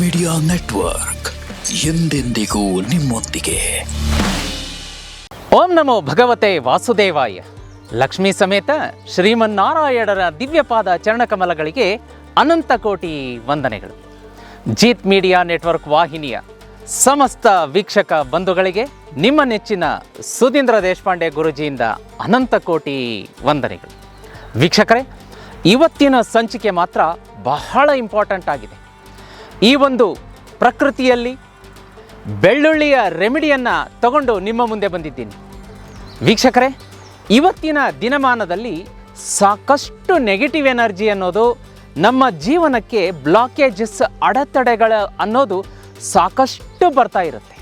Media network ಎಂದೆಂದಿಗೂ ನಿಮ್ಮೊಂದಿಗೆ. ಓಂ ನಮೋ ಭಗವತೆ ವಾಸುದೇವಾಯ. ಲಕ್ಷ್ಮೀ ಸಮೇತ ಶ್ರೀಮನ್ನಾರಾಯಣರ ದಿವ್ಯಪಾದ ಚರಣಕಮಲಗಳಿಗೆ ಅನಂತ ಕೋಟಿ ವಂದನೆಗಳು. ಜೀತ್ ಮೀಡಿಯಾ ನೆಟ್ವರ್ಕ್ ವಾಹಿನಿಯ ಸಮಸ್ತ ವೀಕ್ಷಕ ಬಂಧುಗಳಿಗೆ ನಿಮ್ಮ ನೆಚ್ಚಿನ ಸುಧೀಂದ್ರ ದೇಶಪಾಂಡೆ ಗುರುಜಿಯಿಂದ ಅನಂತ ಕೋಟಿ ವಂದನೆಗಳು. ವೀಕ್ಷಕರೇ, ಇವತ್ತಿನ ಸಂಚಿಕೆ ಮಾತ್ರ ಬಹಳ ಇಂಪಾರ್ಟೆಂಟ್ ಆಗಿದೆ. ಈ ಒಂದು ಪ್ರಕೃತಿಯಲ್ಲಿ ಬೆಳ್ಳುಳ್ಳಿಯ ರೆಮಿಡಿಯನ್ನು ತಗೊಂಡು ನಿಮ್ಮ ಮುಂದೆ ಬಂದಿದ್ದೀನಿ. ವೀಕ್ಷಕರೇ, ಇವತ್ತಿನ ದಿನಮಾನದಲ್ಲಿ ಸಾಕಷ್ಟು ನೆಗೆಟಿವ್ ಎನರ್ಜಿ ಅನ್ನೋದು ನಮ್ಮ ಜೀವನಕ್ಕೆ ಬ್ಲಾಕೇಜಸ್ ಅಡೆತಡೆಗಳ ಅನ್ನೋದು ಸಾಕಷ್ಟು ಬರ್ತಾ ಇರುತ್ತೆ.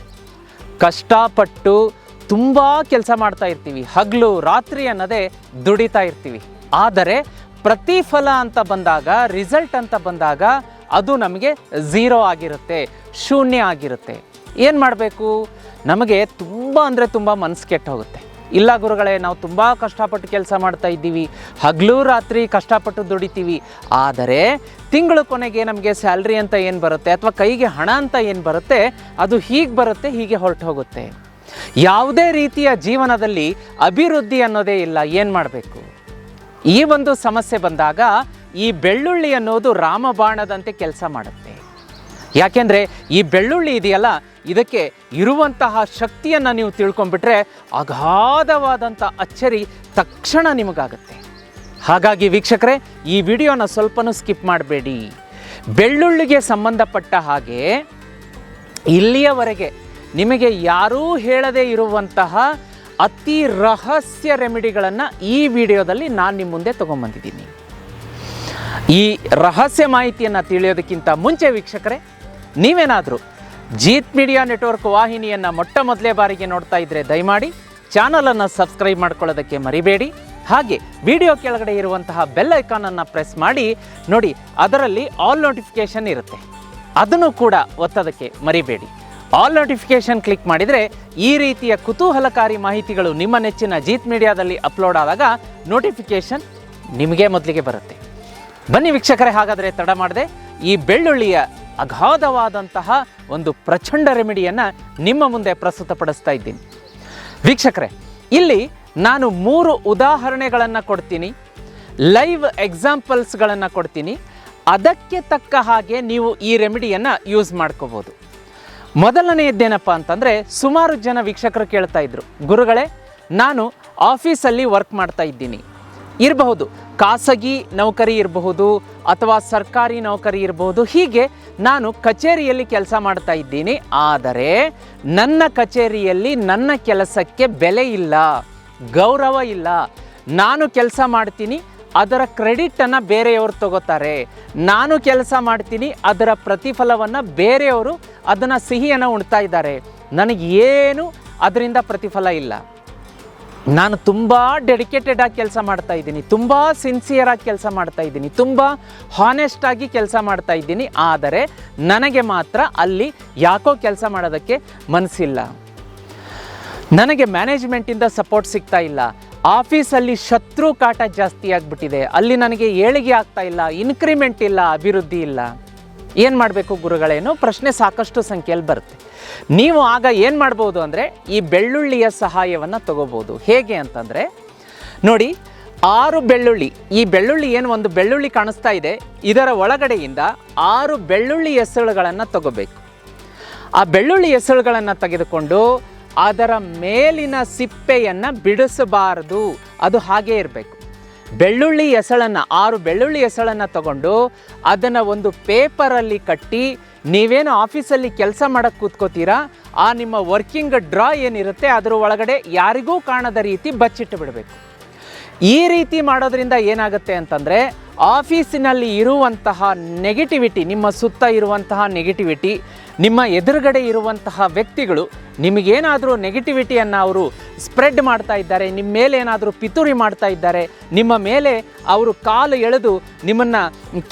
ಕಷ್ಟಪಟ್ಟು ತುಂಬ ಕೆಲಸ ಮಾಡ್ತಾ ಇರ್ತೀವಿ. ಹಗಲು, ರಾತ್ರಿ ಅನ್ನೋದೇ ದುಡಿತಾ ಇರ್ತೀವಿ. ಆದರೆ ಪ್ರತಿಫಲ ಅಂತ ಬಂದಾಗ ರಿಸಲ್ಟ್ ಅಂತ ಬಂದಾಗ ಅದು ನಮಗೆ ಝೀರೋ ಆಗಿರುತ್ತೆ, ಶೂನ್ಯ ಆಗಿರುತ್ತೆ. ಏನು ಮಾಡಬೇಕು? ನಮಗೆ ತುಂಬ ಅಂದರೆ ತುಂಬ ಮನಸ್ಸು ಕೆಟ್ಟ ಹೋಗುತ್ತೆ ಇಲ್ಲ ಗುರುಗಳೇ, ನಾವು ತುಂಬ ಕಷ್ಟಪಟ್ಟು ಕೆಲಸ ಮಾಡ್ತಾ ಇದ್ದೀವಿ, ಹಗಲು ರಾತ್ರಿ ಕಷ್ಟಪಟ್ಟು ದುಡಿತೀವಿ, ಆದರೆ ತಿಂಗಳ ಕೊನೆಗೆ ನಮಗೆ ಸ್ಯಾಲ್ರಿ ಅಂತ ಏನು ಬರುತ್ತೆ, ಅಥವಾ ಕೈಗೆ ಹಣ ಅಂತ ಏನು ಬರುತ್ತೆ, ಅದು ಹೀಗೆ ಬರುತ್ತೆ, ಹೀಗೆ ಹೊರಟು ಹೋಗುತ್ತೆ. ಯಾವುದೇ ರೀತಿಯ ಜೀವನದಲ್ಲಿ ಅಭಿವೃದ್ಧಿ ಅನ್ನೋದೇ ಇಲ್ಲ, ಏನು ಮಾಡಬೇಕು? ಈ ಒಂದು ಸಮಸ್ಯೆ ಬಂದಾಗ ಈ ಬೆಳ್ಳುಳ್ಳಿ ಅನ್ನೋದು ರಾಮಬಾಣದಂತೆ ಕೆಲಸ ಮಾಡುತ್ತೆ. ಯಾಕೆಂದರೆ ಈ ಬೆಳ್ಳುಳ್ಳಿ ಇದೆಯಲ್ಲ, ಇದಕ್ಕೆ ಇರುವಂತಹ ಶಕ್ತಿಯನ್ನು ನೀವು ತಿಳ್ಕೊಂಡ್ಬಿಟ್ರೆ ಅಗಾಧವಾದಂಥ ಅಚ್ಚರಿ ತಕ್ಷಣ ನಿಮಗಾಗುತ್ತೆ. ಹಾಗಾಗಿ ವೀಕ್ಷಕರೇ, ಈ ವಿಡಿಯೋನ ಸ್ವಲ್ಪನೂ ಸ್ಕಿಪ್ ಮಾಡಬೇಡಿ. ಬೆಳ್ಳುಳ್ಳಿಗೆ ಸಂಬಂಧಪಟ್ಟ ಹಾಗೆ ಇಲ್ಲಿಯವರೆಗೆ ನಿಮಗೆ ಯಾರೂ ಹೇಳದೇ ಇರುವಂತಹ ಅತಿ ರಹಸ್ಯ ರೆಮಿಡಿಗಳನ್ನು ಈ ವಿಡಿಯೋದಲ್ಲಿ ನಾನು ನಿಮ್ಮ ಮುಂದೆ ತೊಗೊಂಬಂದಿದ್ದೀನಿ. ಈ ರಹಸ್ಯ ಮಾಹಿತಿಯನ್ನು ತಿಳಿಯೋದಕ್ಕಿಂತ ಮುಂಚೆ ವೀಕ್ಷಕರೇ, ನೀವೇನಾದರೂ ಜೀತ್ ಮೀಡಿಯಾ ನೆಟ್ವರ್ಕ್ ವಾಹಿನಿಯನ್ನು ಮೊಟ್ಟ ಮೊದಲೇ ಬಾರಿಗೆ ನೋಡ್ತಾ ಇದ್ದರೆ ದಯಮಾಡಿ ಚಾನಲನ್ನು ಸಬ್ಸ್ಕ್ರೈಬ್ ಮಾಡ್ಕೊಳ್ಳೋದಕ್ಕೆ ಮರಿಬೇಡಿ. ಹಾಗೆ ವಿಡಿಯೋ ಕೆಳಗಡೆ ಇರುವಂತಹ ಬೆಲ್ ಐಕಾನನ್ನು ಪ್ರೆಸ್ ಮಾಡಿ, ನೋಡಿ ಅದರಲ್ಲಿ ಆಲ್ ನೋಟಿಫಿಕೇಷನ್ ಇರುತ್ತೆ. ಅದನ್ನು ಕೂಡ ಒತ್ತೋದಕ್ಕೆ ಮರಿಬೇಡಿ. ಆಲ್ ನೋಟಿಫಿಕೇಷನ್ ಕ್ಲಿಕ್ ಮಾಡಿದರೆ ಈ ರೀತಿಯ ಕುತೂಹಲಕಾರಿ ಮಾಹಿತಿಗಳು ನಿಮ್ಮ ನೆಚ್ಚಿನ ಜೀತ್ ಮೀಡಿಯಾದಲ್ಲಿ ಅಪ್ಲೋಡ್ ಆದಾಗ ನೋಟಿಫಿಕೇಷನ್ ನಿಮಗೆ ಮೊದಲಿಗೆ ಬರುತ್ತೆ. ಬನ್ನಿ ವೀಕ್ಷಕರೇ, ಹಾಗಾದರೆ ತಡ ಮಾಡದೆ ಈ ಬೆಳ್ಳುಳ್ಳಿಯ ಅಗಾಧವಾದಂತಹ ಒಂದು ಪ್ರಚಂಡ ರೆಮಿಡಿಯನ್ನು ನಿಮ್ಮ ಮುಂದೆ ಪ್ರಸ್ತುತಪಡಿಸ್ತಾ ಇದ್ದೀನಿ. ವೀಕ್ಷಕರೇ, ಇಲ್ಲಿ ನಾನು ಮೂರು ಉದಾಹರಣೆಗಳನ್ನು ಕೊಡ್ತೀನಿ, ಲೈವ್ ಎಕ್ಸಾಂಪಲ್ಸ್ಗಳನ್ನು ಕೊಡ್ತೀನಿ, ಅದಕ್ಕೆ ತಕ್ಕ ಹಾಗೆ ನೀವು ಈ ರೆಮಿಡಿಯನ್ನು ಯೂಸ್ ಮಾಡ್ಕೋಬೋದು. ಮೊದಲನೆಯದ್ದೇನಪ್ಪ ಅಂತಂದರೆ, ಸುಮಾರು ಜನ ವೀಕ್ಷಕರು ಕೇಳ್ತಾ ಇದ್ರು, ಗುರುಗಳೇ, ನಾನು ಆಫೀಸಲ್ಲಿ ವರ್ಕ್ ಮಾಡ್ತಾ ಇದ್ದೀನಿ. ಇರಬಹುದು. ಖಾಸಗಿ ನೌಕರಿ ಇರಬಹುದು ಅಥವಾ ಸರ್ಕಾರಿ ನೌಕರಿ ಇರಬಹುದು. ಹೀಗೆ ನಾನು ಕಚೇರಿಯಲ್ಲಿ ಕೆಲಸ ಮಾಡ್ತಾ ಇದ್ದೀನಿ. ಆದರೆ ನನ್ನ ಕಚೇರಿಯಲ್ಲಿ ನನ್ನ ಕೆಲಸಕ್ಕೆ ಬೆಲೆ ಇಲ್ಲ, ಗೌರವ ಇಲ್ಲ. ನಾನು ಕೆಲಸ ಮಾಡ್ತೀನಿ, ಅದರ ಕ್ರೆಡಿಟನ್ನು ಬೇರೆಯವರು ತಗೋತಾರೆ. ನಾನು ಕೆಲಸ ಮಾಡ್ತೀನಿ, ಅದರ ಪ್ರತಿಫಲವನ್ನು ಬೇರೆಯವರು ಅದನ್ನು ಸಿಹಿಯನ್ನು ಉಣ್ತಾ ಇದ್ದಾರೆ. ನನಗೇನು ಅದರಿಂದ ಪ್ರತಿಫಲ ಇಲ್ಲ. ನಾನು ತುಂಬ ಡೆಡಿಕೇಟೆಡ್ ಆಗಿ ಕೆಲಸ ಮಾಡ್ತಾ ಇದ್ದೀನಿ, ತುಂಬ ಸಿನ್ಸಿಯರ್ ಆಗಿ ಕೆಲಸ ಮಾಡ್ತಾ ಇದ್ದೀನಿ, ತುಂಬ ಹಾನೆಸ್ಟಾಗಿ ಕೆಲಸ ಮಾಡ್ತಾ ಇದ್ದೀನಿ. ಆದರೆ ನನಗೆ ಮಾತ್ರ ಅಲ್ಲಿ ಯಾಕೋ ಕೆಲಸ ಮಾಡೋದಕ್ಕೆ ಮನಸ್ಸಿಲ್ಲ ನನಗೆ ಮ್ಯಾನೇಜ್ಮೆಂಟಿಂದ ಸಪೋರ್ಟ್ ಸಿಗ್ತಾ ಇಲ್ಲ. ಆಫೀಸಲ್ಲಿ ಶತ್ರು ಕಾಟ ಜಾಸ್ತಿ ಆಗಿಬಿಟ್ಟಿದೆ. ಅಲ್ಲಿ ನನಗೆ ಏಳಿಗೆ ಆಗ್ತಾ ಇಲ್ಲ ಇನ್ಕ್ರಿಮೆಂಟ್ ಇಲ್ಲ, ಅಭಿವೃದ್ಧಿ ಇಲ್ಲ. ಏನು ಮಾಡಬೇಕು ಗುರುಗಳೇನು? ಪ್ರಶ್ನೆ ಸಾಕಷ್ಟು ಸಂಖ್ಯೆಯಲ್ಲಿ ಬರುತ್ತೆ. ನೀವು ಆಗ ಏನು ಮಾಡ್ಬೋದು ಅಂದರೆ ಈ ಬೆಳ್ಳುಳ್ಳಿಯ ಸಹಾಯವನ್ನು ತಗೋಬೋದು. ಹೇಗೆ ಅಂತಂದರೆ, ನೋಡಿ, ಆರು ಬೆಳ್ಳುಳ್ಳಿ, ಈ ಬೆಳ್ಳುಳ್ಳಿ ಏನು ಒಂದು ಬೆಳ್ಳುಳ್ಳಿ ಕಾಣಿಸ್ತಾ ಇದೆ, ಇದರ ಒಳಗಡೆಯಿಂದ ಆರು ಬೆಳ್ಳುಳ್ಳಿ ಎಸಳುಗಳನ್ನು ತಗೋಬೇಕು. ಆ ಬೆಳ್ಳುಳ್ಳಿ ಎಸಳುಗಳನ್ನು ತೆಗೆದುಕೊಂಡು ಅದರ ಮೇಲಿನ ಸಿಪ್ಪೆಯನ್ನು ಬಿಡಿಸಬಾರದು. ಅದು ಹಾಗೇ ಇರಬೇಕು. ಬೆಳ್ಳುಳ್ಳಿ ಎಸಳನ್ನು ಆರು ಬೆಳ್ಳುಳ್ಳಿ ಎಸಳನ್ನು ತಗೊಂಡು ಅದನ್ನು ಒಂದು ಪೇಪರಲ್ಲಿ ಕಟ್ಟಿ ನೀವೇನು ಆಫೀಸಲ್ಲಿ ಕೆಲಸ ಮಾಡಕ್ಕೆ ಕೂತ್ಕೋತೀರಾ? ಆ ನಿಮ್ಮ ವರ್ಕಿಂಗ್ ಡ್ರಾ ಏನಿರುತ್ತೆ, ಅದರ ಒಳಗಡೆ ಯಾರಿಗೂ ಕಾಣದ ರೀತಿ ಬಚ್ಚಿಟ್ಟು ಬಿಡಬೇಕು. ಈ ರೀತಿ ಮಾಡೋದ್ರಿಂದ ಏನಾಗುತ್ತೆ ಅಂತಂದರೆ, ಆಫೀಸಿನಲ್ಲಿ ಇರುವಂತಹ ನೆಗೆಟಿವಿಟಿ ನಿಮ್ಮ ಸುತ್ತ ಇರುವಂತಹ ನೆಗೆಟಿವಿಟಿ ನಿಮ್ಮ ಎದುರುಗಡೆ ಇರುವಂತಹ ವ್ಯಕ್ತಿಗಳು ನಿಮಗೇನಾದರೂ ನೆಗೆಟಿವಿಟಿಯನ್ನು ಅವರು ಸ್ಪ್ರೆಡ್ ಮಾಡ್ತಾ ಇದ್ದಾರೆ, ನಿಮ್ಮ ಮೇಲೆ ಏನಾದರೂ ಪಿತೂರಿ ಮಾಡ್ತಾ ಇದ್ದಾರೆ, ನಿಮ್ಮ ಮೇಲೆ ಅವರು ಕಾಲು ಎಳೆದು ನಿಮ್ಮನ್ನು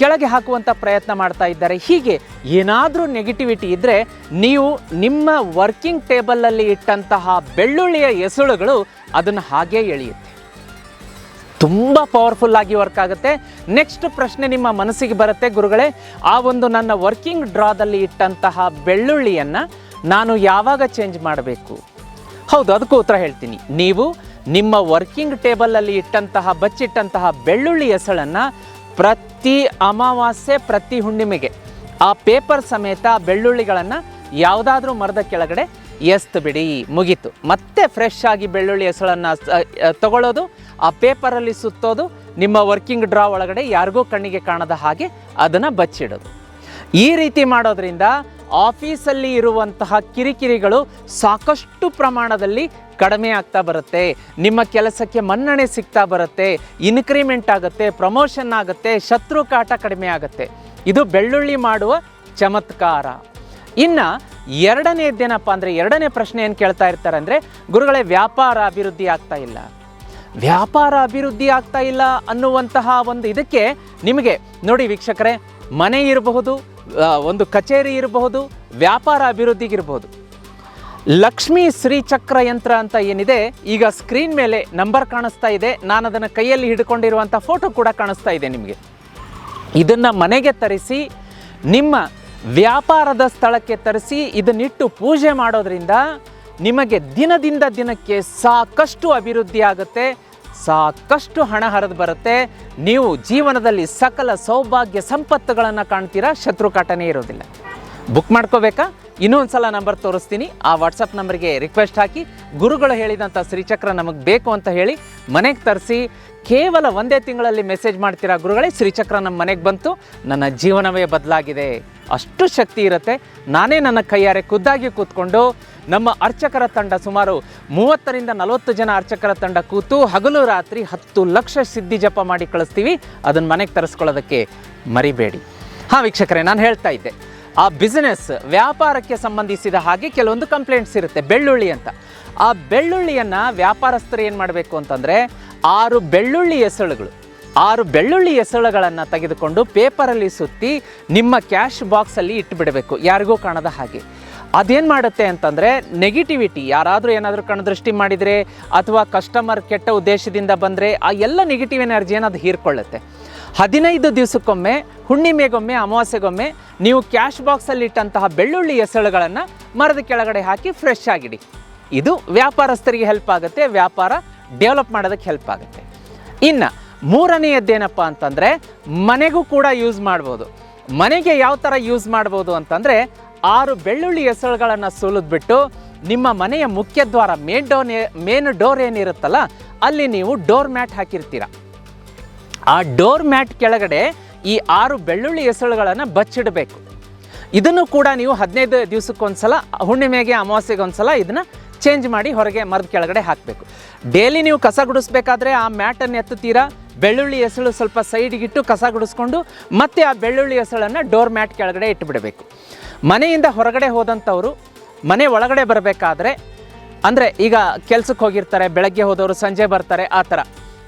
ಕೆಳಗೆ ಹಾಕುವಂಥ ಪ್ರಯತ್ನ ಮಾಡ್ತಾ ಇದ್ದಾರೆ. ಹೀಗೆ ಏನಾದರೂ ನೆಗೆಟಿವಿಟಿ ಇದ್ದರೆ ನೀವು ನಿಮ್ಮ ವರ್ಕಿಂಗ್ ಟೇಬಲಲ್ಲಿ ಇಟ್ಟಂತಹ ಬೆಳ್ಳುಳ್ಳಿಯ ಎಸುಳುಗಳು ಅದನ್ನು ಹಾಗೇ ಎಳೆಯುತ್ತೆ. ತುಂಬ ಪವರ್ಫುಲ್ ಆಗಿ ವರ್ಕ್ ಆಗುತ್ತೆ. ನೆಕ್ಸ್ಟ್ ಪ್ರಶ್ನೆ ನಿಮ್ಮ ಮನಸ್ಸಿಗೆ ಬರುತ್ತೆ, ಗುರುಗಳೇ. ಆ ಒಂದು ನನ್ನ ವರ್ಕಿಂಗ್ ಡ್ರಾದಲ್ಲಿ ಇಟ್ಟಂತಹ ಬೆಳ್ಳುಳ್ಳಿಯನ್ನು ನಾನು ಯಾವಾಗ ಚೇಂಜ್ ಮಾಡಬೇಕು? ಹೌದು, ಅದಕ್ಕೂ ಉತ್ತರ ಹೇಳ್ತೀನಿ. ನೀವು ನಿಮ್ಮ ವರ್ಕಿಂಗ್ ಟೇಬಲಲ್ಲಿ ಇಟ್ಟಂತಹ, ಬಚ್ಚಿಟ್ಟಂತಹ ಬೆಳ್ಳುಳ್ಳಿ ಹೆಸಳನ್ನು ಪ್ರತಿ ಅಮಾವಾಸ್ಯೆ, ಪ್ರತಿ ಹುಣ್ಣಿಮೆಗೆ, ಆ ಪೇಪರ್ ಸಮೇತ ಬೆಳ್ಳುಳ್ಳಿಗಳನ್ನು ಯಾವುದಾದ್ರೂ ಮರದ ಕೆಳಗಡೆ ಎಸ್ತು ಬಿಡಿ, ಮುಗೀತು. ಮತ್ತೆ ಫ್ರೆಶ್ ಆಗಿ ಬೆಳ್ಳುಳ್ಳಿ ಹೆಸಳನ್ನು ತಗೊಳ್ಳೋದು ಆ ಪೇಪರಲ್ಲಿ ಸುತ್ತೋದು ನಿಮ್ಮ ವರ್ಕಿಂಗ್ ಡ್ರಾ ಒಳಗಡೆ ಯಾರಿಗೂ ಕಣ್ಣಿಗೆ ಕಾಣದ ಹಾಗೆ ಅದನ್ನು ಬಚ್ಚಿಡೋದು. ಈ ರೀತಿ ಮಾಡೋದ್ರಿಂದ ಆಫೀಸಲ್ಲಿ ಇರುವಂತಹ ಕಿರಿಕಿರಿಗಳು ಸಾಕಷ್ಟು ಪ್ರಮಾಣದಲ್ಲಿ ಕಡಿಮೆ ಆಗ್ತಾ ಬರುತ್ತೆ. ನಿಮ್ಮ ಕೆಲಸಕ್ಕೆ ಮನ್ನಣೆ ಸಿಗ್ತಾ ಬರುತ್ತೆ. ಇನ್ಕ್ರಿಮೆಂಟ್ ಆಗುತ್ತೆ ಪ್ರಮೋಷನ್ ಆಗುತ್ತೆ, ಶತ್ರು ಕಾಟ ಕಡಿಮೆ ಆಗುತ್ತೆ. ಇದು ಬೆಳ್ಳುಳ್ಳಿ ಮಾಡುವ ಚಮತ್ಕಾರ. ಇನ್ನು ಎರಡನೇದ್ದೇನಪ್ಪ ಅಂದರೆ ಎರಡನೇ ಪ್ರಶ್ನೆ ಏನು ಕೇಳ್ತಾ ಇರ್ತಾರೆ ಅಂದರೆ ಗುರುಗಳೇ ವ್ಯಾಪಾರ ಅಭಿವೃದ್ಧಿ ಆಗ್ತಾ ಇಲ್ಲ. ವ್ಯಾಪಾರ ಅಭಿವೃದ್ಧಿ ಆಗ್ತಾ ಇಲ್ಲ ಅನ್ನುವಂತಹ ಒಂದು ಇದಕ್ಕೆ ನಿಮಗೆ ನೋಡಿ ವೀಕ್ಷಕರೇ, ಮನೆ ಇರಬಹುದು ಒಂದು ಕಚೇರಿ ಇರಬಹುದು, ವ್ಯಾಪಾರ ಅಭಿವೃದ್ಧಿಗಿರಬಹುದು ಲಕ್ಷ್ಮೀ ಶ್ರೀಚಕ್ರ ಯಂತ್ರ ಅಂತ ಏನಿದೆ, ಈಗ ಸ್ಕ್ರೀನ್ ಮೇಲೆ ನಂಬರ್ ಕಾಣಿಸ್ತಾ ಇದೆ. ನಾನು ಅದನ್ನು ಕೈಯಲ್ಲಿ ಹಿಡ್ಕೊಂಡಿರುವಂಥ ಫೋಟೋ ಕೂಡ ಕಾಣಿಸ್ತಾ ಇದೆ ನಿಮಗೆ. ಇದನ್ನು ಮನೆಗೆ ತರಿಸಿ, ನಿಮ್ಮ ವ್ಯಾಪಾರದ ಸ್ಥಳಕ್ಕೆ ತರಿಸಿ, ಇದನ್ನಿಟ್ಟು ಪೂಜೆ ಮಾಡೋದ್ರಿಂದ ನಿಮಗೆ ದಿನದಿಂದ ದಿನಕ್ಕೆ ಸಾಕಷ್ಟು ಅಭಿವೃದ್ಧಿ ಆಗುತ್ತೆ ಸಾಕಷ್ಟು ಹಣ ಹರಿದು ಬರುತ್ತೆ. ನೀವು ಜೀವನದಲ್ಲಿ ಸಕಲ ಸೌಭಾಗ್ಯ ಸಂಪತ್ತುಗಳನ್ನು ಕಾಣ್ತೀರಾ ಶತ್ರು ಕಾಟನೇ ಇರೋದಿಲ್ಲ. ಬುಕ್ ಮಾಡ್ಕೋಬೇಕಾ? ಇನ್ನೂ ಒಂದು ಸಲ ನಂಬರ್ ತೋರಿಸ್ತೀನಿ. ಆ ವಾಟ್ಸಪ್ ನಂಬರ್ಗೆ ರಿಕ್ವೆಸ್ಟ್ ಹಾಕಿ. ಗುರುಗಳು ಹೇಳಿದಂಥ ಶ್ರೀಚಕ್ರ ನಮಗೆ ಬೇಕು ಅಂತ ಹೇಳಿ ಮನೆಗೆ ತರಿಸಿ. ಕೇವಲ ಒಂದೇ ತಿಂಗಳಲ್ಲಿ ಮೆಸೇಜ್ ಮಾಡ್ತೀರಾ ಗುರುಗಳೇ? ಶ್ರೀಚಕ್ರ ನಮ್ಮ ಮನೆಗೆ ಬಂತು. ನನ್ನ ಜೀವನವೇ ಬದಲಾಗಿದೆ. ಅಷ್ಟು ಶಕ್ತಿ ಇರುತ್ತೆ. ನಾನೇ ನನ್ನ ಕೈಯಾರೆ ಖುದ್ದಾಗಿ ಕೂತ್ಕೊಂಡು ನಮ್ಮ ಅರ್ಚಕರ ತಂಡ ಸುಮಾರು ಮೂವತ್ತರಿಂದ ನಲವತ್ತು ಜನ ಅರ್ಚಕರ ತಂಡ ಕೂತು ಹಗಲು ರಾತ್ರಿ ಹತ್ತು ಲಕ್ಷ ಸಿದ್ಧಿ ಜಪ ಮಾಡಿ ಕಳಿಸ್ತೀವಿ. ಅದನ್ನು ಮನೆಗೆ ತರಿಸ್ಕೊಳ್ಳೋದಕ್ಕೆ ಮರಿಬೇಡಿ. ಹಾಂ, ವೀಕ್ಷಕರೇ, ನಾನು ಹೇಳ್ತಾ ಇದ್ದೆ. ಆ ಬಿಸ್ನೆಸ್ ವ್ಯಾಪಾರಕ್ಕೆ ಸಂಬಂಧಿಸಿದ ಹಾಗೆ ಕೆಲವೊಂದು ಕಂಪ್ಲೇಂಟ್ಸ್ ಇರುತ್ತೆ, ಬೆಳ್ಳುಳ್ಳಿ ಅಂತ. ಆ ಬೆಳ್ಳುಳ್ಳಿಯನ್ನು ವ್ಯಾಪಾರಸ್ಥರು ಏನು ಮಾಡಬೇಕು ಅಂತಂದರೆ, ಆರು ಬೆಳ್ಳುಳ್ಳಿ ಎಸಳುಗಳು ಆರು ಬೆಳ್ಳುಳ್ಳಿ ಎಸಳುಗಳನ್ನು ತೆಗೆದುಕೊಂಡು ಪೇಪರಲ್ಲಿ ಸುತ್ತಿ ನಿಮ್ಮ ಕ್ಯಾಶ್ ಬಾಕ್ಸಲ್ಲಿ ಇಟ್ಟುಬಿಡಬೇಕು ಯಾರಿಗೂ ಕಾಣದ ಹಾಗೆ. ಅದೇನು ಮಾಡುತ್ತೆ ಅಂತಂದರೆ ನೆಗೆಟಿವಿಟಿ ಯಾರಾದರೂ ಏನಾದರೂ ಕಣದೃಷ್ಟಿ ಮಾಡಿದರೆ, ಅಥವಾ ಕಸ್ಟಮರ್ ಕೆಟ್ಟ ಉದ್ದೇಶದಿಂದ ಬಂದರೆ, ಆ ಎಲ್ಲ ನೆಗೆಟಿವ್ ಎನರ್ಜಿಯನ್ನು ಅದು ಹೀರ್ಕೊಳ್ಳುತ್ತೆ. ಹದಿನೈದು ದಿವಸಕ್ಕೊಮ್ಮೆ, ಹುಣ್ಣಿಮೆಗೊಮ್ಮೆ, ಅಮಾವಾಸ್ಯೆಗೊಮ್ಮೆ ನೀವು ಕ್ಯಾಶ್ ಬಾಕ್ಸಲ್ಲಿ ಇಟ್ಟಂತಹ ಬೆಳ್ಳುಳ್ಳಿ ಎಸಳುಗಳನ್ನು ಮರದ ಕೆಳಗಡೆ ಹಾಕಿ ಫ್ರೆಶ್ ಆಗಿಡಿ. ಇದು ವ್ಯಾಪಾರಸ್ಥರಿಗೆ ಹೆಲ್ಪ್ ಆಗುತ್ತೆ, ವ್ಯಾಪಾರ ಡೆವಲಪ್ ಮಾಡೋದಕ್ಕೆ ಹೆಲ್ಪ್ ಆಗುತ್ತೆ. ಇನ್ನು ಮೂರನೆಯದ್ದೇನಪ್ಪ ಅಂತಂದರೆ, ಮನೆಗೂ ಕೂಡ ಯೂಸ್ ಮಾಡ್ಬೋದು. ಮನೆಗೆ ಯಾವ ಥರ ಯೂಸ್ ಮಾಡ್ಬೋದು ಅಂತಂದರೆ, ಆರು ಬೆಳ್ಳುಳ್ಳಿ ಎಸಳುಗಳನ್ನು ಸುಲಿದ್ಬಿಟ್ಟು ನಿಮ್ಮ ಮನೆಯ ಮುಖ್ಯ ದ್ವಾರ ಮೇನ್ ಡೋರ್ ಮೇನ್ ಡೋರ್ ಏನಿರುತ್ತಲ್ಲ, ಅಲ್ಲಿ ನೀವು ಡೋರ್ ಮ್ಯಾಟ್ ಹಾಕಿರ್ತೀರ. ಆ ಡೋರ್ ಮ್ಯಾಟ್ ಕೆಳಗಡೆ ಈ ಆರು ಬೆಳ್ಳುಳ್ಳಿ ಎಸಳುಗಳನ್ನು ಬಚ್ಚಿಡಬೇಕು. ಇದನ್ನು ಕೂಡ ನೀವು ಹದಿನೈದು ದಿವಸಕ್ಕೊಂದ್ಸಲ, ಹುಣ್ಣಿಮೆಗೆ ಅಮಾವಾಸ್ಯೆಗೆ ಒಂದ್ಸಲ ಇದನ್ನು ಚೇಂಜ್ ಮಾಡಿ ಹೊರಗೆ ಮರದ ಕೆಳಗಡೆ ಹಾಕಬೇಕು. ಡೈಲಿ ನೀವು ಕಸ ಗುಡಿಸ್ಬೇಕಾದ್ರೆ ಆ ಮ್ಯಾಟನ್ನು ಎತ್ತುತ್ತೀರಾ? ಬೆಳ್ಳುಳ್ಳಿ ಎಸಳು ಸ್ವಲ್ಪ ಸೈಡಿಗಿಟ್ಟು ಕಸ ಗುಡಿಸ್ಕೊಂಡು ಮತ್ತೆ ಆ ಬೆಳ್ಳುಳ್ಳಿ ಹೆಸಳನ್ನು ಡೋರ್ ಮ್ಯಾಟ್ ಕೆಳಗಡೆ ಇಟ್ಟುಬಿಡಬೇಕು ಮನೆಯಿಂದ ಹೊರಗಡೆ ಹೋದಂಥವರು, ಮನೆ ಒಳಗಡೆ ಬರಬೇಕಾದ್ರೆ, ಅಂದರೆ ಈಗ ಕೆಲ್ಸಕ್ಕೆ ಹೋಗಿರ್ತಾರೆ, ಬೆಳಗ್ಗೆ ಹೋದವರು ಸಂಜೆ ಬರ್ತಾರೆ, ಆ ಥರ.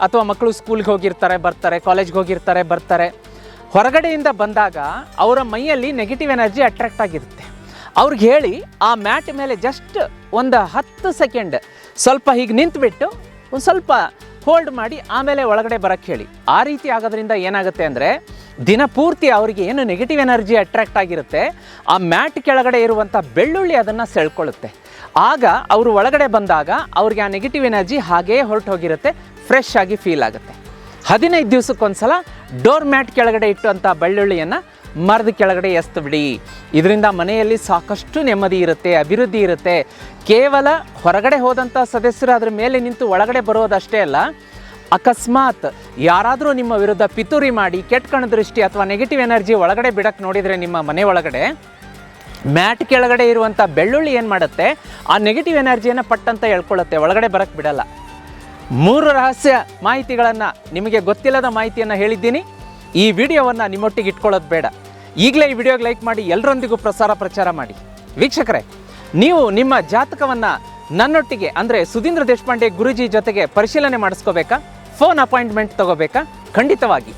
ಅಥವಾ ಮಕ್ಕಳು ಸ್ಕೂಲ್ಗೆ ಹೋಗಿರ್ತಾರೆ, ಬರ್ತಾರೆ, ಕಾಲೇಜ್ಗೆ ಹೋಗಿರ್ತಾರೆ, ಬರ್ತಾರೆ. ಹೊರಗಡೆಯಿಂದ ಬಂದಾಗ ಅವರ ಮೈಯಲ್ಲಿ ನೆಗೆಟಿವ್ ಎನರ್ಜಿ ಅಟ್ರಾಕ್ಟ್ ಆಗಿರುತ್ತೆ. ಅವ್ರಿಗೆ ಹೇಳಿ ಆ ಮ್ಯಾಟ್ ಮೇಲೆ ಜಸ್ಟ್ ಒಂದು ಹತ್ತು ಸೆಕೆಂಡ್ ಸ್ವಲ್ಪ ಹೀಗೆ ನಿಂತುಬಿಟ್ಟು ಒಂದು ಸ್ವಲ್ಪ ಹೋಲ್ಡ್ ಮಾಡಿ ಆಮೇಲೆ ಒಳಗಡೆ ಬರೋಕ್ಕೆ ಹೇಳಿ. ಆ ರೀತಿ ಆಗೋದ್ರಿಂದ ಏನಾಗುತ್ತೆ ಅಂದರೆ ದಿನಪೂರ್ತಿ ಅವರಿಗೆ ಏನು ನೆಗೆಟಿವ್ ಎನರ್ಜಿ ಅಟ್ರಾಕ್ಟ್ ಆಗಿರುತ್ತೆ, ಆ ಮ್ಯಾಟ್ ಕೆಳಗಡೆ ಇರುವಂಥ ಬೆಳ್ಳುಳ್ಳಿ ಅದನ್ನು ಸೆಳ್ಕೊಳ್ಳುತ್ತೆ. ಆಗ ಅವರು ಒಳಗಡೆ ಬಂದಾಗ ಅವ್ರಿಗೆ ಆ ನೆಗೆಟಿವ್ ಎನರ್ಜಿ ಹಾಗೇ ಹೊರಟು ಹೋಗಿರುತ್ತೆ ಫ್ರೆಶ್ ಆಗಿ ಫೀಲ್ ಆಗುತ್ತೆ. ಹದಿನೈದು ದಿವಸಕ್ಕೊಂದ್ಸಲ ಡೋರ್ ಮ್ಯಾಟ್ ಕೆಳಗಡೆ ಇಟ್ಟಂಥ ಬೆಳ್ಳುಳ್ಳಿಯನ್ನು ಮರದ ಕೆಳಗಡೆ ಎಸ್ತು ಬಿಡಿ ಇದರಿಂದ ಮನೆಯಲ್ಲಿ ಸಾಕಷ್ಟು ನೆಮ್ಮದಿ ಇರುತ್ತೆ, ಅಭಿವೃದ್ಧಿ ಇರುತ್ತೆ. ಕೇವಲ ಹೊರಗಡೆ ಹೋದಂಥ ಸದಸ್ಯರು ಅದರ ಮೇಲೆ ನಿಂತು ಒಳಗಡೆ ಬರೋದಷ್ಟೇ ಅಲ್ಲ, ಅಕಸ್ಮಾತ್ ಯಾರಾದರೂ ನಿಮ್ಮ ವಿರುದ್ಧ ಪಿತೂರಿ ಮಾಡಿ, ಕೆಟ್ಟ ಕಣ ದೃಷ್ಟಿ ಅಥವಾ ನೆಗೆಟಿವ್ ಎನರ್ಜಿ ಒಳಗಡೆ ಬಿಡಕ್ಕೆ ನೋಡಿದರೆ ನಿಮ್ಮ ಮನೆ ಒಳಗಡೆ ಮ್ಯಾಟ್ ಕೆಳಗಡೆ ಇರುವಂಥ ಬೆಳ್ಳುಳ್ಳಿ ಏನು ಮಾಡುತ್ತೆ? ಆ ನೆಗೆಟಿವ್ ಎನರ್ಜಿಯನ್ನು ಪಟ್ಟಂತ ಹೇಳ್ಕೊಳ್ಳುತ್ತೆ ಒಳಗಡೆ ಬರಕ್ಕೆ ಬಿಡಲ್ಲ. ಮೂರು ರಹಸ್ಯ ಮಾಹಿತಿಗಳನ್ನು ನಿಮಗೆ ಗೊತ್ತಿಲ್ಲದ ಮಾಹಿತಿಯನ್ನು ಹೇಳಿದ್ದೀನಿ. ಈ ವಿಡಿಯೋವನ್ನು ನಿಮ್ಮೊಟ್ಟಿಗೆ ಇಟ್ಕೊಳ್ಳೋದು ಬೇಡ. ಈಗಲೇ ಈ ವಿಡಿಯೋಗೆ ಲೈಕ್ ಮಾಡಿ ಎಲ್ಲರೊಂದಿಗೂ ಪ್ರಸಾರ ಪ್ರಚಾರ ಮಾಡಿ. ವೀಕ್ಷಕರೇ, ನೀವು ನಿಮ್ಮ ಜಾತಕವನ್ನು ನನ್ನೊಟ್ಟಿಗೆ, ಅಂದರೆ ಸುಧೀಂದ್ರ ದೇಶಪಾಂಡೆ ಗುರುಜಿ ಜೊತೆಗೆ ಪರಿಶೀಲನೆ ಮಾಡಿಸ್ಕೋಬೇಕಾ? ಫೋನ್ ಅಪಾಯಿಂಟ್ಮೆಂಟ್ ತಗೋಬೇಕಾ? ಖಂಡಿತವಾಗಿ.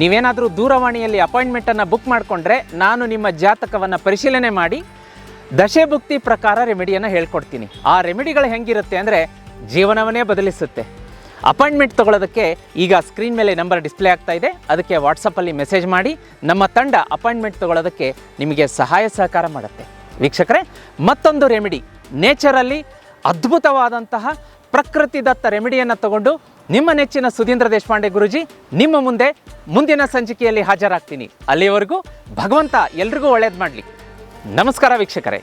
ನೀವೇನಾದರೂ ದೂರವಾಣಿಯಲ್ಲಿ ಅಪಾಯಿಂಟ್ಮೆಂಟನ್ನು ಬುಕ್ ಮಾಡಿಕೊಂಡ್ರೆ ನಾನು ನಿಮ್ಮ ಜಾತಕವನ್ನು ಪರಿಶೀಲನೆ ಮಾಡಿ, ದಶೆ ಭುಕ್ತಿ ಪ್ರಕಾರ ರೆಮಿಡಿಯನ್ನು ಹೇಳ್ಕೊಡ್ತೀನಿ. ಆ ರೆಮಿಡಿಗಳು ಹೆಂಗಿರುತ್ತೆ ಅಂದರೆ ಜೀವನವನ್ನೇ ಬದಲಿಸುತ್ತೆ. ಅಪಾಯಿಂಟ್ಮೆಂಟ್ ತಗೊಳ್ಳೋದಕ್ಕೆ ಈಗ ಸ್ಕ್ರೀನ್ ಮೇಲೆ ನಂಬರ್ ಡಿಸ್ಪ್ಲೇ ಆಗ್ತಾ ಇದೆ. ಅದಕ್ಕೆ ವಾಟ್ಸಪ್ಪಲ್ಲಿ ಮೆಸೇಜ್ ಮಾಡಿ. ನಮ್ಮ ತಂಡ ಅಪಾಯಿಂಟ್ಮೆಂಟ್ ತಗೊಳ್ಳೋದಕ್ಕೆ ನಿಮಗೆ ಸಹಾಯ ಸಹಕಾರ ಮಾಡುತ್ತೆ. ವೀಕ್ಷಕರೇ, ಮತ್ತೊಂದು ರೆಮಿಡಿ ನೇಚರಲ್ಲಿ ಅದ್ಭುತವಾದಂತಹ ಪ್ರಕೃತಿದತ್ತ ರೆಮಿಡಿಯನ್ನು ತಗೊಂಡು ನಿಮ್ಮ ನೆಚ್ಚಿನ ಸುಧೀಂದ್ರ ದೇಶಪಾಂಡೆ ಗುರುಜಿ ನಿಮ್ಮ ಮುಂದೆ ಮುಂದಿನ ಸಂಚಿಕೆಯಲ್ಲಿ ಹಾಜರಾಗ್ತೀನಿ. ಅಲ್ಲಿಯವರೆಗೂ ಭಗವಂತ ಎಲ್ರಿಗೂ ಒಳ್ಳೇದು ಮಾಡಲಿ. ನಮಸ್ಕಾರ ವೀಕ್ಷಕರೇ.